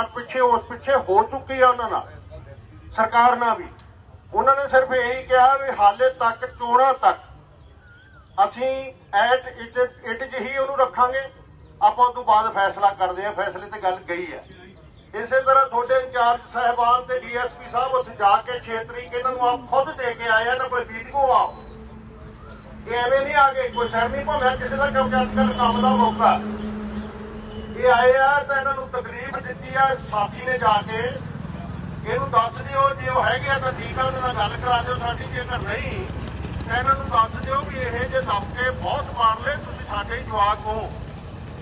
ਸਰਕਾਰ ਪਿੱਛੇ, ਉਸ ਪਿੱਛੇ ਹੋ ਚੁੱਕੀ ਆ ਉਹਨਾਂ ਨਾਲ। ਸਰਕਾਰ ਨਾਲ ਵੀ। ਉਹਨਾਂ ਨੇ ਸਿਰਫ ਇਹੀ ਕਿਹਾ ਵੀ ਹਾਲੇ ਤੱਕ, ਚੋਣਾਂ ਤੱਕ ਅਸੀਂ ਐਟ ਇਟ ਇਟ ਜਿਹੀ ਉਹਨੂੰ ਰੱਖਾਂਗੇ। ਆਪਾਂ ਉਸ ਤੋਂ ਬਾਅਦ ਫੈਸਲਾ ਕਰਦੇ ਆ ਫੈਸਲੇ ਤੇ ਗੱਲ ਗਈ ਹੈ। ਇਸੇ ਤਰ੍ਹਾਂ ਤੁਹਾਡੇ ਇੰਚਾਰਜ ਸਾਹਿਬਾਨ ਤੇ ਡੀਐਸਪੀ ਸਾਹਿਬ ਉੱਥੇ ਜਾ ਕੇ 6 ਤਰੀਕ ਇਹਨਾਂ ਨੂੰ ਆਪ ਖੁਦ ਦੇ ਕੇ ਆਏ ਆ ਨਾ, ਕੋਈ ਵੀਡੀਓ ਆ ਇਹ ਐਵੇਂ ਨਹੀਂ ਆ ਗਏ, ਕੋਈ ਸ਼ਰਮੀ ਭਾਵੇਂ ਕਿਸੇ ਦਾ ਕੰਮ ਕਰ ਕੰਮ ਦਾ ਮੌਕਾ। ਇਹ ਆਏ ਆ ਤਾਂ ਇਹਨਾਂ ਨੂੰ ਤਕਲੀਫ ਦਿੱਤੀ ਆ, ਸਾਥੀ ਨੇ ਜਾ ਕੇ। ਇਹਨੂੰ ਦੱਸ ਦਿਓ, ਜੇ ਉਹ ਹੈਗੇ ਆ ਤਾਂ ਠੀਕ ਆ ਉਹਨਾਂ ਨਾਲ ਗੱਲ ਕਰਾ ਦਿਓ ਸਾਡੀ ਜੇਕਰ ਨਹੀਂ, ਤਾਂ ਇਹਨਾਂ ਨੂੰ ਦੱਸ ਦਿਓ ਵੀ ਇਹ ਜੇ ਦਬਕੇ ਬਹੁਤ ਮਾਰ ਲਏ, ਤੁਸੀਂ ਸਾਡੇ ਹੀ ਜਵਾਕ ਹੋ।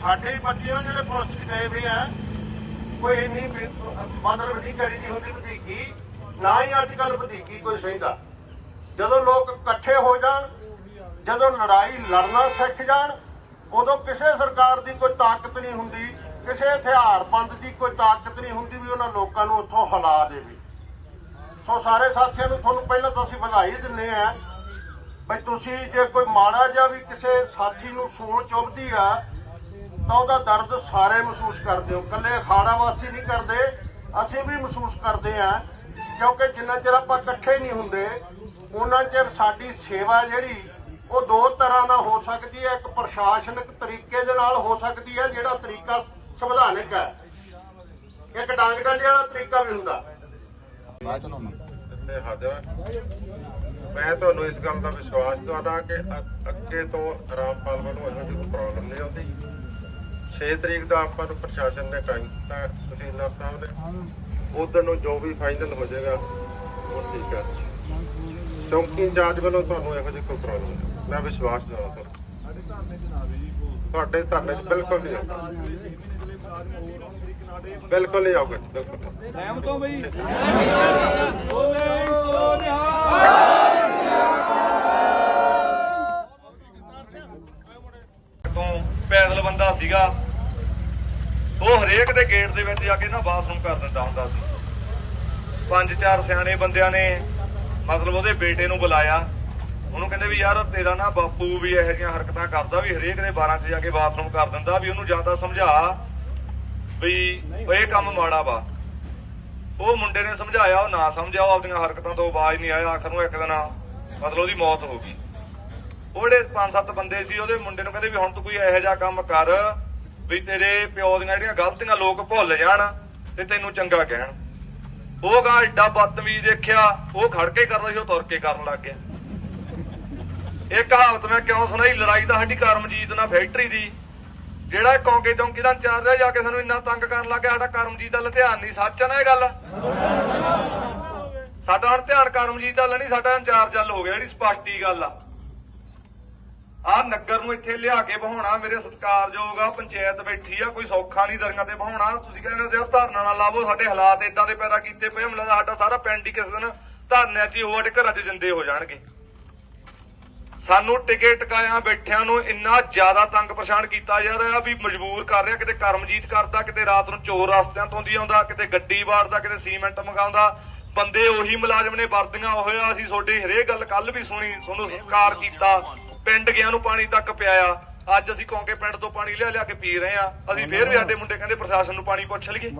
ਸਾਡੇ ਹੀ ਬੱਚੇ ਹੋ ਜਿਹੜੇ ਪੁਲਿਸ 'ਚ ਗਏ ਵੀ ਆ। ਕੋਈ ਇੰਨੀ ਵੀ- ਮਤਲਬ ਨਹੀਂ ਕਰੀ ਦੀ ਹੁੰਦੀ ਵਧੀਕੀ ਨਾ ਹੀ ਅੱਜ ਕੱਲ ਵਧੀਕੀ ਕੋਈ ਸਹਿੰਦਾ। ਜਦੋਂ ਲੋਕ ਇਕੱਠੇ ਹੋ ਜਾਣ, ਜਦੋਂ ਲੜਾਈ ਲੜਨਾ ਸਿੱਖ ਜਾਣ, ਉਦੋਂ ਕਿਸੇ ਸਰਕਾਰ ਦੀ ਕੋਈ ਤਾਕਤ ਨਹੀਂ ਹੁੰਦੀ, ਕਿਸੇ ਹਥਿਆਰਬੰਦ ਦੀ ਕੋਈ ਤਾਕਤ ਨਹੀਂ ਹੁੰਦੀ ਵੀ ਉਹਨਾਂ ਲੋਕਾਂ ਨੂੰ ਉੱਥੋਂ ਹਿਲਾ ਦੇਵੇ। ਸੋ ਸਾਰੇ ਸਾਥੀਆਂ ਨੂੰ ਤੁਹਾਨੂੰ ਪਹਿਲਾਂ ਤਾਂ ਅਸੀਂ ਵਧਾਈ ਦਿੰਨੇ ਆ ਬਈ ਤੁਸੀਂ ਜੇ ਕੋਈ ਮਾੜਾ ਜਿਹਾ ਵੀ ਕਿਸੇ ਸਾਥੀ ਨੂੰ ਸੋਚ ਚੁੱਭਦੀ ਆ, ਤਾਂ ਉਹਦਾ ਦਰਦ ਸਾਰੇ ਮਹਿਸੂਸ ਕਰਦੇ ਹੋ। ਕੱਲੇ ਅਖਾੜਾ ਵਾਸੀ ਨਹੀਂ ਕਰਦੇ, ਅਸੀਂ ਵੀ ਮਹਿਸੂਸ ਕਰਦੇ ਆ ਕਿਉਂਕਿ ਜਿੰਨਾ ਚਿਰ ਆਪਾਂ ਇਕੱਠੇ ਨਹੀਂ ਹੁੰਦੇ, ਉਹਨਾਂ ਚਿਰ ਸਾਡੀ ਸੇਵਾ ਜਿਹੜੀ ਉਹ ਦੋ ਤਰ੍ਹਾਂ ਨਾਲ ਹੋ ਸਕਦੀ ਹੈ। ਇੱਕ ਪ੍ਰਸ਼ਾਸਨਿਕ ਤਰੀਕੇ ਦੇ ਨਾਲ ਹੋ ਸਕਦੀ ਹੈ ਜਿਹੜਾ ਤਰੀਕਾ ਸੰਵਿਧਾਨਿਕ ਹੈ। ਇੱਕ ਡਾਂਗ ਡੰਡੇ ਵਾਲਾ ਤਰੀਕਾ ਵੀ ਹੁੰਦਾ। ਮੈਂ ਤੁਹਾਨੂੰ ਇਸ ਗੱਲ ਦਾ ਵਿਸ਼ਵਾਸ ਦਵਾਦਾ ਕਿ ਅੱਗੇ ਤੋਂ ਰਾਮਪਾਲ ਵੱਲੋਂ ਇਹੋ ਜਿਹੀ ਕੋਈ ਪ੍ਰੋਬਲਮ ਨਹੀਂ ਆਉਂਦੀ। 6 ਤਰੀਕ ਦਾ ਆਪਾਂ ਨੂੰ ਪ੍ਰਸ਼ਾਸਨ ਨੇ ਟਾਈਮ ਦਿੱਤਾ ਤਹਿਸੀਲਦਾਰ ਸਾਹਿਬ ਨੇ। ਉਦੋਂ ਨੂੰ ਜੋ ਵੀ ਫਾਈਨਲ ਹੋ ਜਾਏਗਾ ਉਹ ਠੀਕ ਹੈ। ਚੌਂਕੀ ਇੰਚਾਰਜ ਵੱਲੋਂ ਤੁਹਾਨੂੰ ਇਹੋ ਜਿਹੀ ਕੋਈ ਪ੍ਰੋਬਲਮ ਨਹੀਂ। ਮੈਂ ਵਿਸ਼ਵਾਸ ਦਵਾਉਂਦਾ। ਤੁਹਾਡੇ ਧਰਨੇ 'ਚ ਬਿਲਕੁਲ ਨਹੀਂ ਬਿਲਕੁਲ ਨਹੀਂ ਆਊਗਾ ਜੀ, ਬਿਲਕੁਲ ਸਹਿਮਤ ਹੋ ਬਈ? ਬੋਲੇ ਸੋ ਨਿਹਾਲ ਤੋਂ ਪੈਦਲ ਬੰਦਾ ਸੀਗਾ। ਉਹ ਹਰੇਕ ਦੇ ਗੇਟ ਦੇ ਵਿੱਚ ਜਾ ਕੇ ਨਾ ਬਾਥਰੂਮ ਕਰ ਦਿੰਦਾ ਹੁੰਦਾ ਸੀ। ਪੰਜ ਚਾਰ ਸਿਆਣੇ ਬੰਦਿਆਂ ਨੇ ਮਤਲਬ ਉਹਦੇ ਬੇਟੇ ਨੂੰ ਬੁਲਾਇਆ। ਉਹਨੂੰ ਕਹਿੰਦੇ ਵੀ ਯਾਰ ਤੇਰਾ ਨਾ ਬਾਪੂ ਵੀ ਇਹੋ ਜਿਹੀਆਂ ਹਰਕਤਾਂ ਕਰਦਾ ਵੀ ਹਰੇਕ ਦੇ 12 ਚ ਜਾ ਕੇ ਬਾਥਰੂਮ ਕਰ ਦਿੰਦਾ ਵੀ ਉਹਨੂੰ ਜਾਂਦਾ ਸਮਝਾ ਵੀ ਇਹ ਕੰਮ ਮਾੜਾ ਵਾ। ਉਹ ਮੁੰਡੇ ਨੇ ਸਮਝਾਇਆ ਉਹ ਨਾ ਸਮਝਿਆ ਉਹ ਆਪਣੀਆਂ ਹਰਕਤਾਂ ਤੋਂ ਆਵਾਜ਼ ਨਹੀਂ ਆਇਆ ਆਖਰ ਨੂੰ ਇੱਕ ਦਿਨ ਮਤਲਬ ਉਹਦੀ ਮੌਤ ਹੋ ਗਈ। ਉਹ ਜਿਹੜੇ ਪੰਜ ਸੱਤ ਬੰਦੇ ਸੀ ਉਹਦੇ ਮੁੰਡੇ ਨੂੰ ਕਹਿੰਦੇ ਵੀ ਹੁਣ ਤੂੰ ਕੋਈ ਇਹੋ ਜਿਹਾ ਕੰਮ ਕਰ ਵੀ ਤੇਰੇ ਪਿਓ ਦੀਆਂ ਜਿਹੜੀਆਂ ਗਲਤੀਆਂ ਲੋਕ ਭੁੱਲ ਜਾਣ ਤੇ ਤੈਨੂੰ ਚੰਗਾ ਕਹਿਣ। ਉਹ ਗਾ ਏਡਾ ਬਦਤਮੀਜ਼ ਦੇਖਿਆ, ਉਹ ਖੜ ਕੇ ਕਰਦਾ ਸੀ ਉਹ ਤੁਰ ਕੇ ਕਰਨ ਲੱਗ ਗਿਆ। ਇਹ ਕਹਾਵਤ ਮੈਂ ਕਿਉਂ ਸੁਣਾਈ? ਲੜਾਈ ਦਾ ਸਾਡੀ ਕਰਮਜੀਤ ਨਾਲ ਫੈਕਟਰੀ ਦੀ। ਜਿਹੜਾ ਇਹ ਕੌਂਕੇ ਚੌਂਕੀ ਦਾ ਇੰਚਾਰਜ ਰਿਹਾ ਜਾ ਕੇ ਸਾਨੂੰ ਇੰਨਾ ਤੰਗ ਕਰਨ ਲੱਗ ਗਿਆ, ਸਾਡਾ ਕਰਮਜੀਤ ਦਾ ਧਿਆਨ ਨਹੀਂ, ਸੱਚ ਆ ਨਾ ਇਹ ਗੱਲ? ਸਾਡਾ ਹੁਣ ਧਿਆਨ ਕਰਮਜੀਤ ਦਾ ਨਹੀਂ, ਸਾਡਾ ਇੰਚਾਰਜ ਵੱਲ ਹੋ ਗਿਆ, ਜਿਹੜੀ ਸਪਸ਼ਟੀ ਗੱਲ ਆ। ਆ ਨਗਰ ਨੂੰ ਇੱਥੇ ਲਿਆ ਕੇ ਬਹਾਉਣਾ ਮੇਰੇ ਸਤਿਕਾਰਯੋਗ ਆ, ਪੰਚਾਇਤ ਬੈਠੀ ਆ, ਕੋਈ ਸੌਖਾ ਨਹੀਂ ਦਰੀਆਂ ਤੇ ਬਹਾਉਣਾ। ਤੁਸੀਂ ਕਹਿੰਦੇ ਹੋ ਧਰਨਾ ਨਾ ਲਾਵੋ, ਸਾਡੇ ਹਾਲਾਤ ਇਦਾਂ ਦੇ ਪੈਦਾ ਕੀਤੇ ਪਏ ਹਮਲਾ ਸਾਡਾ ਸਾਰਾ ਪਿੰਡ ਹੀ ਕਿਸੇ ਦਿਨ ਧਰਨੇ 'ਚ ਹੀ ਹੋ ਸਾਡੇ ਘਰਾਂ 'ਚ ਜਿੰਦੇ ਹੋ ਜਾਣਗੇ। ਸਾਨੂੰ ਟਿਕਟ ਟਕਾਇਆ ਬੈਠਿਆਂ ਨੂੰ ਇੰਨਾ ਜ਼ਿਆਦਾ ਤੰਗ ਪਰੇਸ਼ਾਨ ਕੀਤਾ ਜਾ ਰਿਹਾ ਵੀ ਮਜਬੂਰ ਕਰ ਰਿਹਾ, ਕਿਤੇ ਕਰਮਜੀਤ ਕਰਦਾ, ਕਿਤੇ ਰਾਤ ਨੂੰ ਚੋਰ ਰਸਤਿਆਂ ਤੋਂ ਦੀ ਆਉਂਦਾ, ਕਿਤੇ ਗੱਡੀ ਵਾਰਦਾ ਕਿਤੇ ਸੀਮੈਂਟ ਮੰਗਾਉਂਦਾ। ਬੰਦੇ ਉਹੀ ਮੁਲਾਜ਼ਮ ਨੇ ਵਰਦੀਆਂ ਹੋਇਆ ਅਸੀਂ ਤੁਹਾਡੀ ਹਰੇਕ ਗੱਲ ਕੱਲ ਵੀ ਸੁਣੀ ਤੁਹਾਨੂੰ ਸਤਿਕਾਰ ਕੀਤਾ ਪਿੰਡ ਗਿਆ ਨੂੰ ਪਾਣੀ ਤੱਕ ਪਿਆਇਆ। ਅੱਜ ਅਸੀਂ ਕੌਂਕੇ ਪਿੰਡ ਤੋਂ ਪਾਣੀ ਲਿਆ ਲਿਆ ਕੇ ਪੀ ਰਹੇ ਆ ਅਸੀਂ ਫੇਰ ਵੀ ਸਾਡੇ ਮੁੰਡੇ ਕਹਿੰਦੇ ਪ੍ਰਸ਼ਾਸਨ ਨੂੰ ਪਾਣੀ ਪੁੱਛ ਲਈਏ।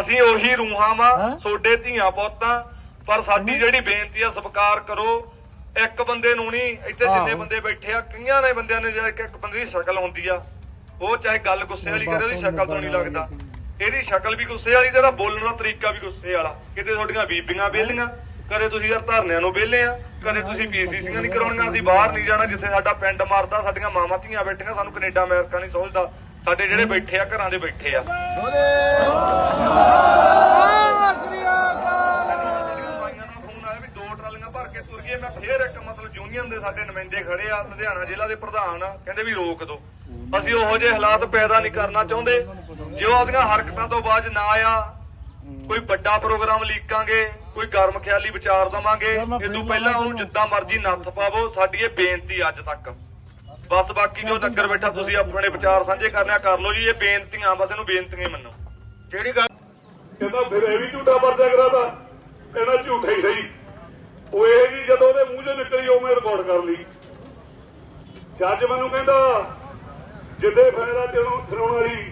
ਅਸੀਂ ਉਹੀ ਰੂਹਾਂ ਵਾਂ ਤੁਹਾਡੇ ਧੀਆਂ ਪੁੱਤਾਂ ਪਰ ਸਾਡੀ ਜਿਹੜੀ ਬੇਨਤੀ ਆ ਸਵੀਕਾਰ ਕਰੋ। ਇੱਕ ਬੰਦੇ ਨੂੰ ਨਹੀਂ ਇੱਥੇ ਜਿੰਨੇ ਬੰਦੇ ਬੈਠੇ ਆ ਕਈਆਂ ਨੇ ਬੰਦਿਆਂ ਨੇ ਜਿਹੜਾ ਇੱਕ ਇੱਕ ਬੰਦੇ ਦੀ ਸ਼ਕਲ ਹੁੰਦੀ ਆ। ਉਹ ਚਾਹੇ ਗੱਲ ਗੁੱਸੇ ਵਾਲੀ ਕਰੇ ਉਹਦੀ ਸ਼ਕਲ ਤੋਂ ਨਹੀਂ ਲੱਗਦਾ। ਇਹਦੀ ਸ਼ਕਲ ਵੀ ਗੁੱਸੇ ਵਾਲੀ ਤੇ ਇਹਦਾ ਬੋਲਣ ਦਾ ਤਰੀਕਾ ਵੀ ਗੁੱਸੇ ਵਾਲਾ। ਕਿਤੇ ਤੁਹਾਡੀਆਂ ਬੀਬੀਆਂ ਵਿਹਲੀਆਂ, ਕਦੇ ਤੁਸੀਂ ਯਾਰ ਧਰਨਿਆਂ ਨੂੰ ਵਿਹਲੇ ਆ, ਕਦੇ ਤੁਸੀਂ ਪੀਸੀਸੀਆਂ ਨਹੀਂ ਕਰਾਉਣੀਆਂ, ਅਸੀਂ ਬਾਹਰ ਨਹੀਂ ਜਾਣਾ, ਜਿੱਥੇ ਸਾਡਾ ਪਿੰਡ ਮਰਦਾ, ਸਾਡੀਆਂ ਮਾਵਾਂ ਧੀਆਂ ਬੈਠੀਆਂ, ਸਾਨੂੰ ਕੈਨੇਡਾ ਅਮਰੀਕਾ ਨਹੀਂ ਸੋਚਦਾ। ਸਾਡੇ ਜਿਹੜੇ ਬੈਠੇ ਆ, ਘਰਾਂ ਦੇ ਬੈਠੇ ਆ ਭਾਈਆਂ ਦਾ ਫੋਨ ਆਇਆ ਵੀ ਦੋ ਟਰਾਲੀਆਂ ਭਰ ਕੇ ਤੁਰ ਗਏ ਮੈਂ ਫੇਰ ਇੱਕ ਮਤਲਬ ਯੂਨੀਅਨ ਦੇ ਸਾਡੇ ਨੁਮਾਇੰਦੇ ਖੜੇ ਆ, ਲੁਧਿਆਣਾ ਜ਼ਿਲ੍ਹਾ ਦੇ ਪ੍ਰਧਾਨ, ਕਹਿੰਦੇ ਵੀ ਰੋਕ ਦਿਓ ਅਸੀਂ ਉਹੋ ਜਿਹੇ ਹਾਲਾਤ ਪੈਦਾ ਨਹੀਂ ਕਰਨਾ ਚਾਹੁੰਦੇ। ਜੇ ਉਹ ਆਪਣੀਆਂ ਹਰਕਤਾਂ ਤੋਂ ਬਾਅਦ ਨਾ ਆਇਆ, ਕੋਈ ਵੱਡਾ ਪ੍ਰੋਗਰਾਮ ਲੀਕਾਂਗੇ, ਕੋਈ ਗਰਮ ਖਿਆਲੀ ਵਿਚਾਰ ਦਵਾਂਗੇ ਇਹ ਪਹਿਲਾਂ ਉਹਨੂੰ ਜਿੱਦਾਂ ਮਰਜ਼ੀ ਨੱਥ ਪਾਵੋ, ਸਾਡੀ ਇਹ ਬੇਨਤੀ ਅੱਜ ਤੱਕ। ਬਸ ਬਾਕੀ ਜੋ ਨਗਰ ਬੈਠਾ, ਤੁਸੀਂ ਆਪਣੇ ਵਿਚਾਰ ਸਾਂਝੇ ਕਰਨਿਆ ਕਰ ਲਓ ਜੀ, ਇਹ ਬੇਨਤੀਆਂ, ਬਸ ਇਹਨੂੰ ਬੇਨਤੀਆਂ ਮੰਨੋ। ਕਿਹੜੀ ਗੱਲ? ਕਹਿੰਦਾ ਫਿਰ ਇਹ ਵੀ ਝੂਠਾ ਪਰਚਾ ਕਰਾਤਾ। ਕਹਿੰਦਾ ਝੂਠਾ ਹੀ ਸਹੀ ਉਹ ਇਹ ਜੀ ਜਦੋਂ ਉਹਦੇ ਮੂੰਹ ਚੋਂ ਨਿਕਲੀ ਉਹ ਮੈਂ ਰਿਕਾਰਡ ਕਰ ਲਈ ਜੱਜ ਮੈਨੂੰ ਕਹਿੰਦਾ ਜਿੱਦੇ ਫਾਇਦਾ ਚਲੋ ਸੁਣਾਉਣ ਵਾਲੀ